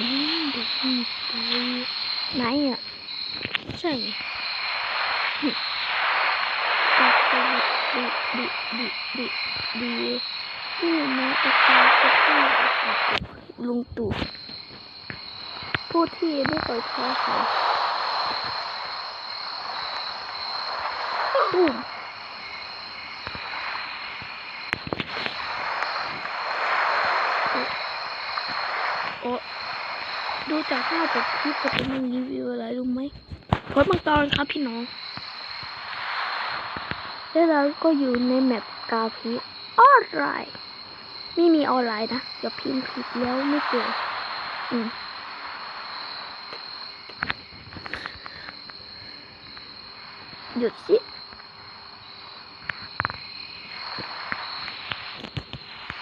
ฉันเดินไปไหนอะใช่ไงหึตาตาดีดีดีดีดีนี่นะอาจารย์จะพูดลุงตู่ผู้ที่ไม่เคยแพ้ใครตุ้ม โอ้ดู จากภาพจากคลิปจะเป็นรีวิวอะไรรู้ไหมพดมังกรครับพี่น้องแล้วเราก็อยู่ในแมปกาพีออนไลน์ไม่มีออนไลน์นะอย่าพิมพ์ผิดแล้วไม่เจออืมหยุดสิ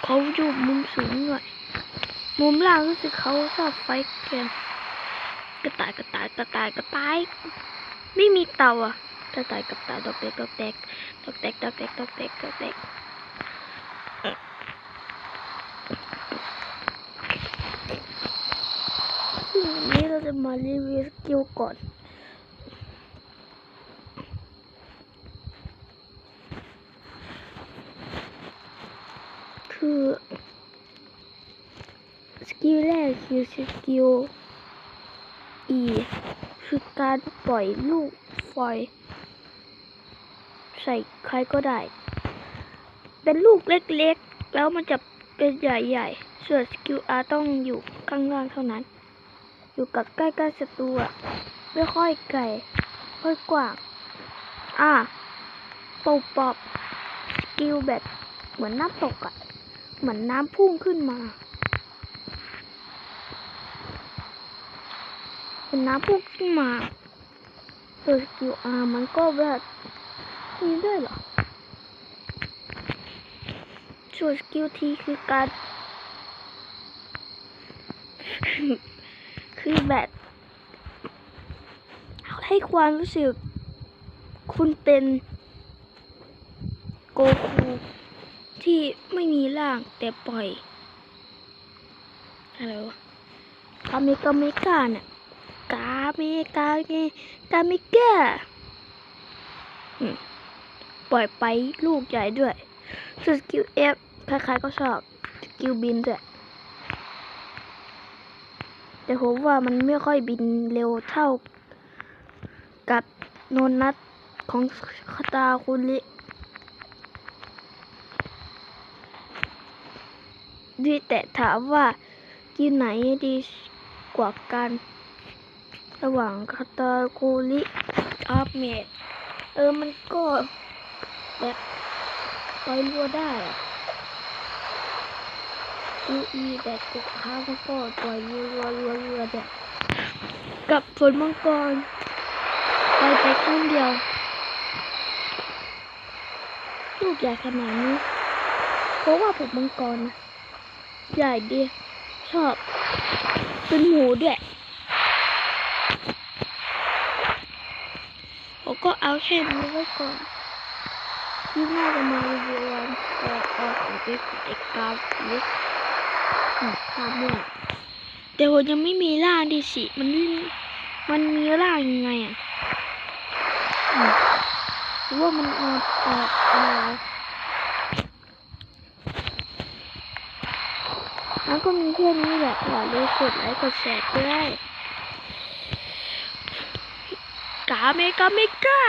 เขาอยู่มุมสูงหน่อย มุมล่างรู้สึกเขาชอบไฟเกมกระต่ายกระต่ายกระต่ายกระต่าย ไม่มีเตาอะกระต่ายกระต่ายดอกเด็กดอกแดกดอกแดกดอกแดกดอกแดกดอกแดกวันนี้เราจะมารีวิวสกิลก่อนคือ สกิลแรกคือสกิล E คือการปล่อยลูกไฟใส่ใครก็ได้ เป็นลูกเล็กๆ แล้วมันจะเป็นใหญ่ๆ ส่วนสกิล R ต้องอยู่ข้างล่างเท่านั้น อยู่กับใกล้ๆศัตรูอะไม่ค่อยไกลค่อยกว้างอ่าปบปอบสกิลแบบเหมือนน้ำตกอะเหมือนน้ำพุ่งขึ้นมา เป็นน้ำพุ่งขึ้นมาตัวสกิลอาร์มันก็แบบมีด้วยเหรอส่วนสกิลทีคือการคือแบบให้ความรู้สึก คุณเป็นโกคูที่ไม่มีร่างแต่ปล่อยอะไรวะกาเมกาเมกาเนี่ย กาเมกาเมกาเมกาปล่อยไปลูกใหญ่ด้วยส่วนสกิลเอฟใครๆก็ชอบสกิลบินด้วยแต่ผมว่ามันไม่ค่อยบินเร็วเท่ากับโนนัทของคาตาคุริดีแต่ถามว่ากินไหนดีกว่ากัน ระหว่างคาตาคุริอัพเมดเออมันก็แบบปล่อยรัวได้อะยูอีแต่กุกค้าก็ปล่อยรัวรัวรัวรัวแบบกับฝนมังกรไปไปครั้งเดียว ลูกใหญ่ขนาดนี้ เพราะว่าผมมังกรนะ ใหญ่ดี ชอบ เป็นหมูด้วยผมก็เอา แค่นี้ไว้ก่อน ที่น่าจะมารีวิววันเปิดออกของเป็นเอกกาลิกข้ามมั่วแต่ผมยังไม่มีร่างดิสิ มันมันมีร่างยังไงอะหรือว่ามันออกออกอะไรแล้วก็มีแค่นี้แหละอย่าลืมกดไลค์กดแชร์ด้วยกาเมกาเมกา